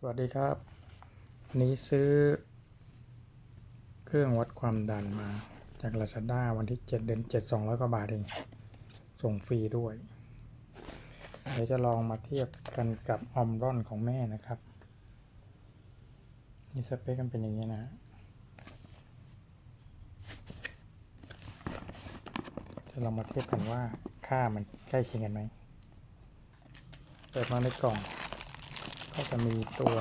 สวัสดีครับนนี้ซื้อ เครื่องวัดความดันมาจาก Lazada วันที่ 7 เดือน7 200 กว่าบาทเอง ส่งฟรีด้วย เดี๋ยวจะลองมาเทียบกันกับออมร่อนของแม่นะครับ นี่สเปคกันเป็นอย่างนี้นะจะลองมาเทียบกันว่าค่ามันใกล้เคียงกันไหมเปิดมาในกล่อง ก็จะมีตัว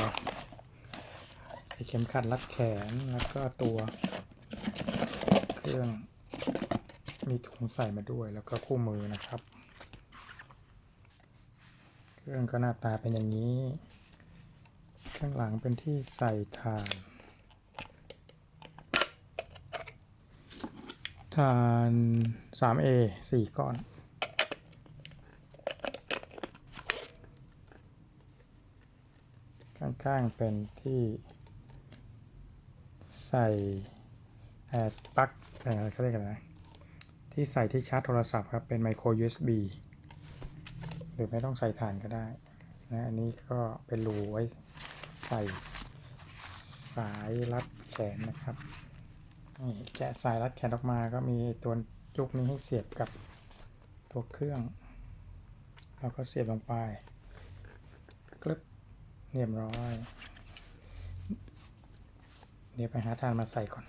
เข็มขัดรัดแขนแล้วก็ตัวเครื่องมีถุงใส่มาด้วยแล้วก็คู่มือนะครับ เครื่องก็หน้าตาเป็นอย่างนี้ ข้างหลังเป็นที่ใส่ถ่านถ่าน 3A 4 ก้อน ข้างๆเป็นที่ใส่แอร์ปลั๊กอะไรเขาเรียกอะไรนะที่ใส่ที่ชาร์จโทรศัพท์ครับ เป็นไมโคร USB หรือไม่ต้องใส่ถ่านก็ได้นะอันนี้ก็เป็นรูไว้ใส่สายรัดแขนนะครับนี่แกะสายรัดแขนออกมาก็มีตัวจุกนี้ให้เสียบกับตัวเครื่อง แล้วก็เสียบลงไปกรึบ เรียบร้อย เดี๋ยวไปหาฐานมาใส่ก่อน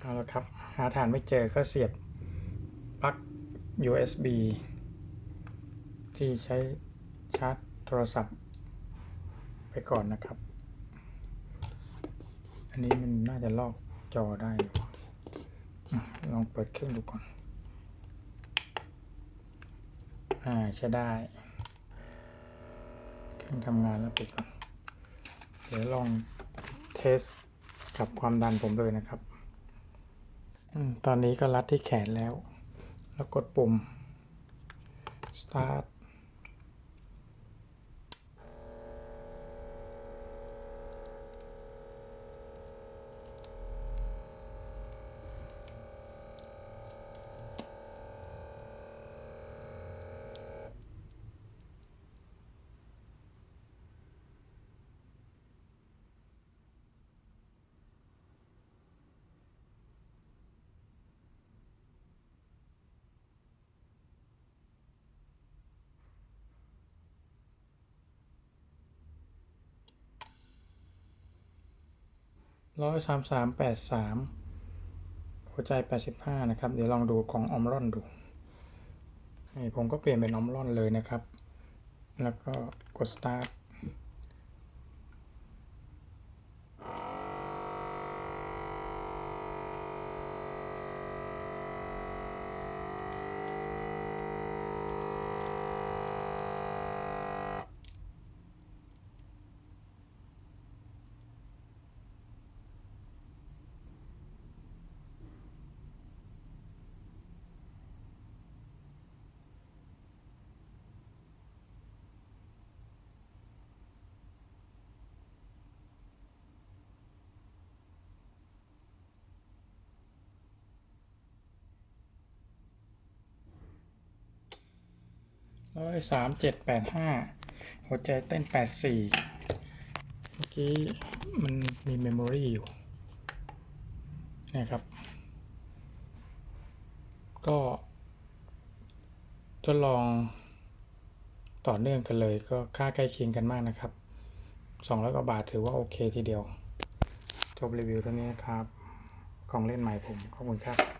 เอาละครับ หาฐานไม่เจอก็เสียบปลั๊ก USB ที่ใช้ชาร์จโทรศัพท์ ไปก่อนนะครับ อันนี้มันน่าจะลอกจอได้ ลองเปิดเครื่องดูก่อน อ่า ใช้ได้ มันทำงานแล้วปิดก่อน เดี๋ยวลองเทสกับความดันผมเลยนะครับอตอนนี้ก็รัดที่แขนแล้ว แล้วกดปุ่ม start ร้อยสามสามแปดสามหัวใจแปดสิบห้านะครับ เดี๋ยวลองดูของออมร่อนดูนี่ผมก็เปลี่ยนเป็นออมร่อนเลยนะครับ แล้วก็กด start ร้อยสามเจ็ดแปดห้าหัวใจเต้นแปดสี่เมื่อกี้มันมีเมมโมรีอยู่นะครับ ก็ทดลองต่อเนื่องกันเลยก็ค่าใกล้เคียงกันมากนะครับ 200 กว่าบาทถือว่าโอเคทีเดียว จบรีวิวเท่านี้ครับ ของเล่นใหม่ผม ขอบคุณครับ